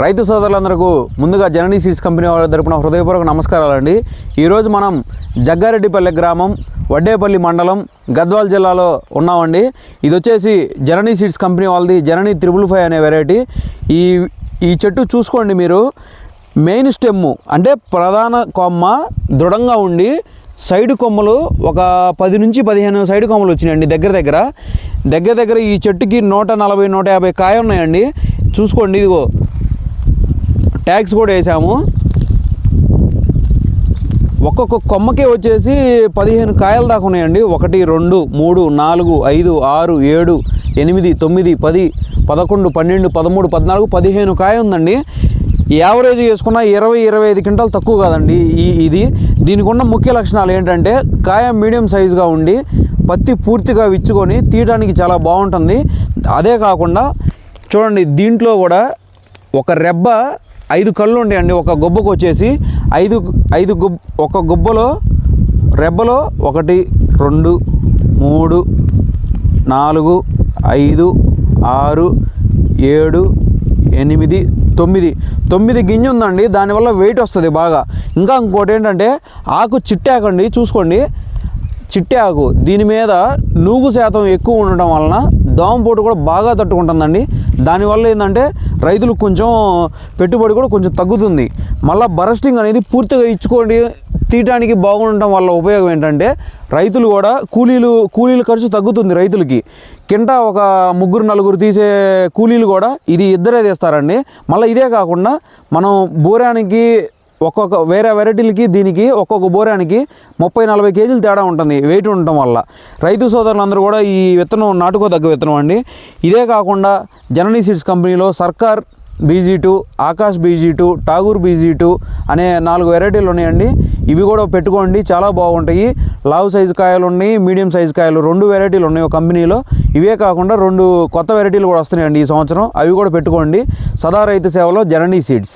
రైతు సోదరులందరికీ ముందుగా జననీ సీడ్స్ కంపెనీ వాళ్ళ తరపున హృదయపూర్వక నమస్కారాలండి ఈరోజు మనం జగ్గారెడ్డిపల్లె గ్రామం వడ్డేపల్లి మండలం గద్వాల్ జిల్లాలో ఉన్నామండి. ఇది వచ్చేసి జననీ సీడ్స్ కంపెనీ వాళ్ళది జననీ త్రిబుల్ ఫైవ్ అనే వెరైటీ. ఈ ఈ చెట్టు చూసుకోండి మీరు. మెయిన్ స్టెమ్ అంటే ప్రధాన కొమ్మ దృఢంగా ఉండి సైడ్ కొమ్మలు ఒక పది నుంచి పదిహేను సైడ్ కొమ్మలు వచ్చినాయండి దగ్గర దగ్గర. దగ్గర దగ్గర ఈ చెట్టుకి నూట నలభై నూట యాభై కాయ ఉన్నాయండి. చూసుకోండి ఇదిగో. ట్యాక్స్ కూడా వేసాము. ఒక్కొక్క కొమ్మకే వచ్చేసి పదిహేను కాయలు దాకా ఉన్నాయండి. ఒకటి రెండు మూడు నాలుగు ఐదు ఆరు ఏడు ఎనిమిది తొమ్మిది పది పదకొండు పన్నెండు పదమూడు పద్నాలుగు పదిహేను కాయ ఉందండి. యావరేజ్ చేసుకున్న ఇరవై ఇరవై ఐదు క్వింటాలు తక్కువ కాదండి ఈ ఇది. దీనికి ఉన్న ముఖ్య లక్షణాలు ఏంటంటే కాయ మీడియం సైజుగా ఉండి పత్తి పూర్తిగా విచ్చుకొని తీయడానికి చాలా బాగుంటుంది. అదే కాకుండా చూడండి దీంట్లో కూడా ఒక రెబ్బ ఐదు కళ్ళు ఉండేయండి. ఒక గుబ్బకు వచ్చేసి ఐదు ఐదు గుబ్ ఒక గుబ్బలో రెబ్బలో ఒకటి రెండు మూడు నాలుగు ఐదు ఆరు ఏడు ఎనిమిది తొమ్మిది. తొమ్మిది గింజ ఉందండి. దానివల్ల వెయిట్ వస్తుంది బాగా. ఇంకా ఇంకోటి ఏంటంటే ఆకు చిట్టాకండి చూసుకోండి. చిట్టి ఆకు. దీని మీద నూగు శాతం ఎక్కువ ఉండటం వలన దోమపోటు కూడా బాగా తట్టుకుంటుందండి. దానివల్ల ఏంటంటే రైతులకు కొంచెం పెట్టుబడి కూడా కొంచెం తగ్గుతుంది. మళ్ళీ బరస్టింగ్ అనేది పూర్తిగా ఇచ్చుకోండి తీయటానికి బాగుండటం వల్ల ఉపయోగం ఏంటంటే రైతులు కూడా కూలీలు కూలీల ఖర్చు తగ్గుతుంది రైతులకి. కింట ఒక ముగ్గురు నలుగురు తీసే కూలీలు కూడా ఇది ఇద్దరే తీస్తారండి. మళ్ళీ ఇదే కాకుండా మనం బూరానికి ఒక్కొక్క వేరే వెరైటీలకి దీనికి ఒక్కొక్క బోరానికి ముప్పై నలభై కేజీలు తేడా ఉంటుంది వెయిట్ ఉండటం వల్ల. రైతు సోదరులందరూ కూడా ఈ విత్తనం నాటుకోదగ్గ విత్తనం అండి. ఇదే కాకుండా జననీ సీడ్స్ కంపెనీలో Sarkar BG two Akash BG two Tagore BG two అనే నాలుగు వెరైటీలు ఉన్నాయండి. ఇవి కూడా పెట్టుకోండి చాలా బాగుంటాయి. లావు సైజు కాయలు ఉన్నాయి మీడియం సైజు కాయలు రెండు వెరైటీలు ఉన్నాయి ఒక కంపెనీలో. ఇవే కాకుండా రెండు కొత్త వెరైటీలు కూడా వస్తున్నాయండి ఈ సంవత్సరం. అవి కూడా పెట్టుకోండి. సదా రైతు సేవలో జననీ సీడ్స్.